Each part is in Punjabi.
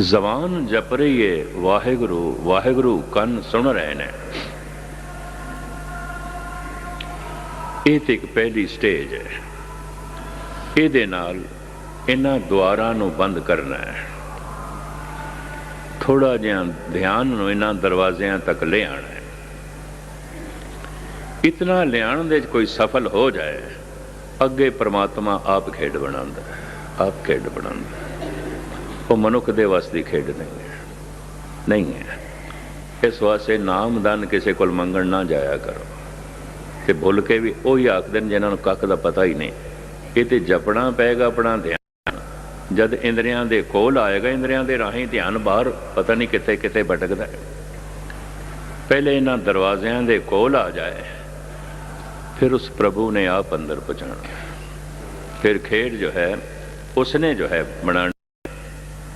ਜ਼ਬਾਨ ਜਪ ਰਹੀ ਏ ਵਾਹਿਗੁਰੂ ਵਾਹਿਗੁਰੂ ਕੰਨ ਸੁਣ ਰਹੇ ਨੇ। ਇਹ ਤੇ ਇੱਕ ਪਹਿਲੀ ਸਟੇਜ ਹੈ। ਇਹਦੇ ਨਾਲ ਇਹਨਾਂ ਦੁਆਰਾਂ ਨੂੰ ਬੰਦ ਕਰਨਾ ਹੈ। ਥੋੜਾ ਜਿਹਾ ਧਿਆਨ ਨੂੰ ਇਹਨਾਂ ਦਰਵਾਜ਼ਿਆਂ ਤੱਕ ਲਿਆਣਾ ਹੈ। ਇਤਨਾ ਲਿਆਣ ਦੇ 'ਚ ਕੋਈ ਸਫਲ ਹੋ ਜਾਏ, ਅੱਗੇ ਪ੍ਰਮਾਤਮਾ ਆਪ ਖੇਡ ਬਣਾਉਂਦਾ ਆਪ ਖੇਡ ਬਣਾਉਂਦਾ ਉਹ ਮਨੁੱਖ ਦੇ ਵੱਸ ਦੀ ਖੇਡ ਨਹੀਂ ਹੈ ਨਹੀਂ ਹੈ। ਇਸ ਵਾਸਤੇ ਨਾਮਦਾਨ ਕਿਸੇ ਕੋਲ ਮੰਗਣ ਨਾ ਜਾਇਆ ਕਰੋ। ਤੇ ਭੁੱਲ ਕੇ ਵੀ ਉਹੀ ਆਖਦੇ ਨੇ ਜਿਨ੍ਹਾਂ ਨੂੰ ਕੱਖ ਦਾ ਪਤਾ ਹੀ ਨਹੀਂ। ਇਹ ਤੇ ਜਪਣਾ ਪਏਗਾ ਆਪਣਾ ਧਿਆਨ। ਜਦ ਇੰਦਰੀਆਂ ਦੇ ਕੋਲ ਆਏਗਾ, ਇੰਦਰੀਆਂ ਦੇ ਰਾਹੀਂ ਧਿਆਨ ਬਾਹਰ ਪਤਾ ਨਹੀਂ ਕਿੱਥੇ ਕਿੱਥੇ ਭਟਕਦਾ ਹੈ। ਪਹਿਲੇ ਇਹਨਾਂ ਦਰਵਾਜ਼ਿਆਂ ਦੇ ਕੋਲ ਆ ਜਾਏ। ਫਿਰ ਉਸ ਪ੍ਰਭੂ ਨੇ ਆਪ ਅੰਦਰ ਪਹੁੰਚਾਣਾ। ਫਿਰ ਖੇਡ ਜੋ ਹੈ, ਉਸਨੇ ਜੋ ਹੈ ਬਣਾਉਣੀ।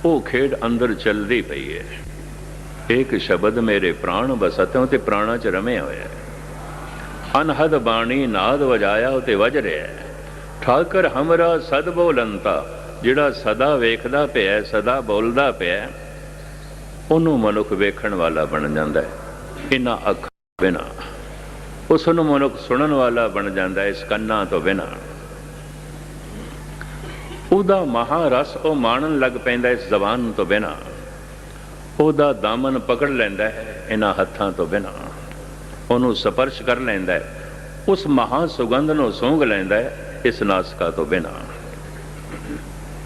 ਉਹ ਖੇਡ ਅੰਦਰ ਚੱਲਦੀ ਪਈ ਹੈ। ਇੱਕ ਸ਼ਬਦ ਮੇਰੇ ਪ੍ਰਾਣ ਬਸਤੋਂ ਤੇ ਪ੍ਰਾਣਾ ਚ ਰਮਿਆ ਹੋਇਆ ਹੈ। ਅਨਹਦ ਬਾਣੀ ਨਾਦ ਵਜਾਇਆ ਉਤੇ ਵਜ ਰਿਹਾ ਹੈ। ਠਾਕਰ ਹਮਰਾ ਸਦ ਬੋਲੰਤਾ, ਜਿਹੜਾ ਸਦਾ ਵੇਖਦਾ ਪਿਆ, ਸਦਾ ਬੋਲਦਾ ਪਿਆ, ਉਹਨੂੰ ਮਨੁੱਖ ਵੇਖਣ ਵਾਲਾ ਬਣ ਜਾਂਦਾ ਹੈ। ਇਹਨਾਂ ਅੱਖਾਂ ਬਿਨਾ, ਉਸ ਨੂੰ ਮਨੁੱਖ ਸੁਣਨ ਵਾਲਾ ਬਣ ਜਾਂਦਾ ਹੈ, ਇਸ ਕੰਨਾਂ ਤੋਂ ਬਿਨਾ। ਉਹਦਾ ਮਹਾਰਸ ਉਹ ਮਾਣਨ ਲੱਗ ਪੈਂਦਾ ਇਸ ਜ਼ਬਾਨ ਤੋਂ ਬਿਨਾ। ਉਹਦਾ ਦਾਮਨ ਪਕੜ ਲੈਂਦਾ ਹੈ ਇਹਨਾਂ ਹੱਥਾਂ ਤੋਂ ਬਿਨਾ। ਉਹਨੂੰ ਸਪਰਸ਼ ਕਰ ਲੈਂਦਾ ਹੈ। ਉਸ ਮਹਾ ਸੁਗੰਧ ਨੂੰ ਸੂੰਘ ਲੈਂਦਾ ਹੈ ਇਸ ਨਾਸਕਾ ਤੋਂ ਬਿਨਾ।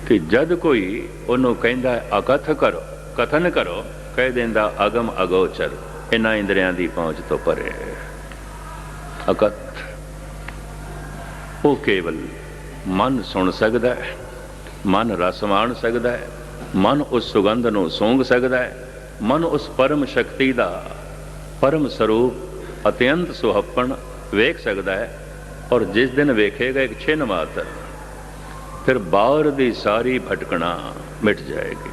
ਕਿ ਜਦ ਕੋਈ ਉਹਨੂੰ ਕਹਿੰਦਾ ਅਕਥ ਕਰੋ, ਕਥਨ ਕਰੋ, ਕਹਿ ਦਿੰਦਾ, ਅਗਮ ਅਗੋਚਰ, ਇਹਨਾਂ ਇੰਦਰੀਆਂ ਦੀ ਪਹੁੰਚ ਤੋਂ ਪਰੇ। ਅਕਥ। ਉਹ ਕੇਵਲ ਮਨ ਸੁਣ ਸਕਦਾ ਹੈ। ਮਨ ਰਸ ਮਾਣ ਸਕਦਾ ਹੈ, ਮਨ ਉਸ ਸੁਗੰਧ ਨੂੰ ਸੂੰਘ ਸਕਦਾ ਹੈ, ਮਨ ਉਸ ਪਰਮ ਸ਼ਕਤੀ ਦਾ ਪਰਮ ਸਰੂਪ ਅਤਿਅੰਤ ਸੁਹੱਪਣ ਵੇਖ ਸਕਦਾ ਹੈ ਔਰ ਜਿਸ ਦਿਨ ਵੇਖੇਗਾ ਇੱਕ ਛਿਨ ਮਾਤਰ, ਫਿਰ ਬਾਹਰ ਦੀ ਸਾਰੀ ਭਟਕਣਾ ਮਿਟ ਜਾਏਗੀ।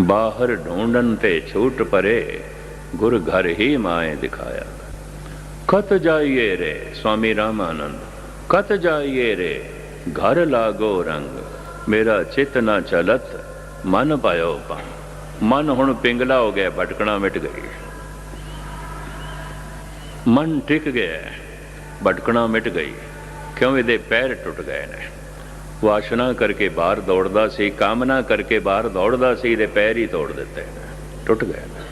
ਬਾਹਰ ਢੂੰਡਨ ਤੇ ਛੂਟ ਪਰੇ ਗੁਰ ਘਰ ਹੀ ਮਾਏ ਦਿਖਾਇਆ। ਕਤ ਜਾਈਏ ਰੇ, ਸਵਾਮੀ ਰਾਮਾਨੰਦ, ਕਤ ਜਾਈਏ ਰੇ, ਘਰ ਲਾਗੋ ਰੰਗ। ਮੇਰਾ ਚਿਤ ਨਾ ਚਲਤ, ਮਨ ਪਾਇਓ ਪਾ ਮਨ ਹੁਣ ਪਿੰਗਲਾ ਹੋ ਗਿਆ, ਭਟਕਣਾ ਮਿਟ ਗਈ। ਮਨ ਟਿਕ ਗਿਆ, ਭਟਕਣਾ ਮਿਟ ਗਈ। ਕਿਉਂ ਇਹਦੇ ਪੈਰ ਟੁੱਟ ਗਏ ਨੇ? ਵਾਸ਼ਨਾ ਕਰਕੇ ਬਾਹਰ ਦੌੜਦਾ ਸੀ, ਕਾਮਨਾ ਕਰਕੇ ਬਾਹਰ ਦੌੜਦਾ ਸੀ, ਇਹਦੇ ਪੈਰ ਹੀ ਤੋੜ ਦਿੱਤੇ ਨੇ। ਟੁੱਟ ਗਏ ਨੇ।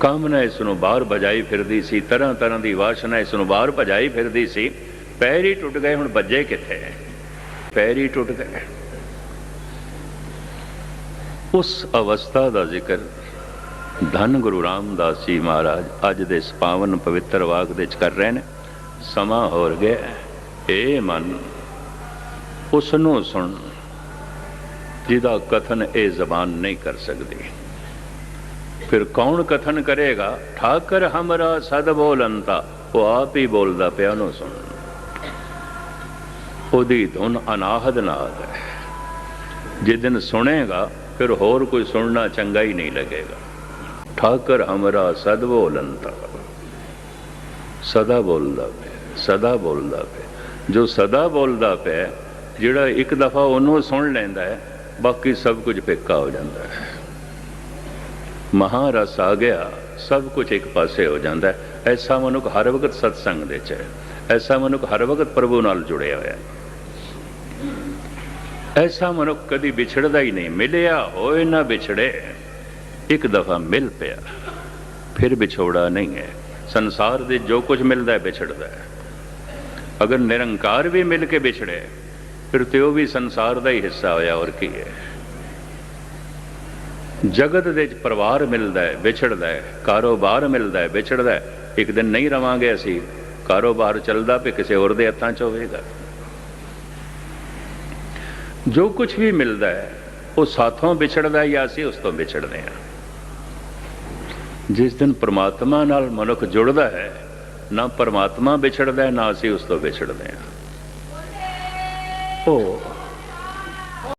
ਕਾਮਨਾ ਇਸ ਨੂੰ ਬਾਹਰ ਭਜਾਈ ਫਿਰਦੀ ਸੀ, ਤਰ੍ਹਾਂ ਤਰ੍ਹਾਂ ਦੀ ਵਾਸ਼ਨਾ ਇਸ ਨੂੰ ਬਾਹਰ ਭਜਾਈ ਫਿਰਦੀ ਸੀ। ਪੈਰ ਹੀ ਟੁੱਟ ਗਏ, ਹੁਣ ਵੱਜੇ ਕਿੱਥੇ? ਪੈਰ ਹੀ ਟੁੱਟ ਗਏ। ਉਸ ਅਵਸਥਾ ਦਾ ਜ਼ਿਕਰ ਧੰਨ ਗੁਰੂ ਰਾਮਦਾਸ ਜੀ ਮਹਾਰਾਜ ਅੱਜ ਦੇ ਇਸ ਪਾਵਨ ਪਵਿੱਤਰ ਵਾਕ ਦੇ ਚ ਕਰ ਰਹੇ ਨੇ। ਸਮਾਂ ਹੋਰ ਗਿਆ ਏ ਮਨ ਉਸ ਨੂੰ ਸੁਣ ਜਿਹਦਾ ਕਥਨ ਇਹ ਜ਼ਬਾਨ ਨਹੀਂ ਕਰ ਸਕਦੀ। ਫਿਰ ਕੌਣ ਕਥਨ ਕਰੇਗਾ? ਠਾਕਰ ਹਮਰਾ ਸਦ ਬੋਲੰਤਾ, ਉਹ ਆਪ ਹੀ ਬੋਲਦਾ ਪਿਆ ਉਹਨੂੰ ਸੁਣ। ਉਹਦੀ ਧੁਨ ਅਨਾਹਦ ਨਾਦ ਹੈ। ਜਿਸ ਦਿਨ ਸੁਣੇਗਾ, ਫਿਰ ਹੋਰ ਕੋਈ ਸੁਣਨਾ ਚੰਗਾ ਹੀ ਨਹੀਂ ਲੱਗੇਗਾ। ਠਾਕਰ ਹਮਰਾ ਸਦ ਬੋਲੰਤਾ ਸਦਾ ਬੋਲਦਾ ਪਿਆ, ਸਦਾ ਬੋਲਦਾ ਪਿਆ। ਜੋ ਸਦਾ ਬੋਲਦਾ ਪਿਆ, ਜਿਹੜਾ ਇੱਕ ਦਫਾ ਉਹਨੂੰ ਸੁਣ ਲੈਂਦਾ ਹੈ, ਬਾਕੀ ਸਭ ਕੁਝ ਫਿੱਕਾ ਹੋ ਜਾਂਦਾ ਹੈ। ਮਹਾਰਸ ਆ ਗਿਆ, ਸਭ ਕੁਝ ਇੱਕ ਪਾਸੇ ਹੋ ਜਾਂਦਾ ਐਸਾ ਮਨੁੱਖ ਹਰ ਵਕਤ ਸਤਸੰਗ ਦੇ ਚ ਹੈ। ਐਸਾ ਮਨੁੱਖ ਹਰ ਵਕਤ ਪ੍ਰਭੂ ਨਾਲ ਜੁੜਿਆ ਹੋਇਆ ਹੈ। ਐਸਾ ਮਨੁੱਖ ਕਦੀ ਵਿਛੜਦਾ ਹੀ ਨਹੀਂ। ਮਿਲਿਆ ਹੋਏ ਨਾ ਵਿਛੜੇ। ਇੱਕ ਦਫਾ ਮਿਲ ਪਿਆ। ਫਿਰ ਵਿਛੋੜਾ ਨਹੀਂ ਹੈ। ਸੰਸਾਰ ਦੇ ਜੋ ਕੁਝ ਮਿਲਦਾ ਹੈ, ਵਿਛੜਦਾ ਹੈ। ਅਗਰ ਨਿਰੰਕਾਰ ਵੀ ਮਿਲ ਕੇ ਵਿਛੜੇ, ਫਿਰ ਤੇ ਉਹ ਵੀ ਸੰਸਾਰ ਦਾ ਹੀ ਹਿੱਸਾ ਹੋਇਆ ਔਰ ਕੀ ਹੈ? ਜਗਤ ਦੇ ਵਿੱਚ ਪਰਿਵਾਰ ਮਿਲਦਾ ਹੈ, ਵਿਛੜਦਾ ਹੈ। ਕਾਰੋਬਾਰ ਮਿਲਦਾ ਹੈ, ਵਿਛੜਦਾ ਹੈ। ਇੱਕ ਦਿਨ ਨਹੀਂ ਰਵਾਂਗੇ ਅਸੀਂ। ਕਾਰੋਬਾਰ ਚੱਲਦਾ ਪਏ ਕਿਸੇ ਹੋਰ ਦੇ ਹੱਥਾਂ 'ਚ ਹੋਵੇਗਾ। ਜੋ ਕੁਝ ਵੀ ਮਿਲਦਾ ਹੈ, ਉਹ ਸਾਥੋਂ ਵਿਛੜਦਾ ਜਾਂ ਅਸੀਂ ਉਸ ਤੋਂ ਵਿਛੜਦੇ ਹਾਂ। ਜਿਸ ਦਿਨ ਪ੍ਰਮਾਤਮਾ ਨਾਲ ਮਨੁੱਖ ਜੁੜਦਾ ਹੈ, ਨਾ ਪਰਮਾਤਮਾ ਵਿਛੜਦਾ ਹੈ, ਨਾ ਅਸੀਂ ਉਸ ਤੋਂ ਵਿਛੜਦੇ ਹਾਂ। ਉਹ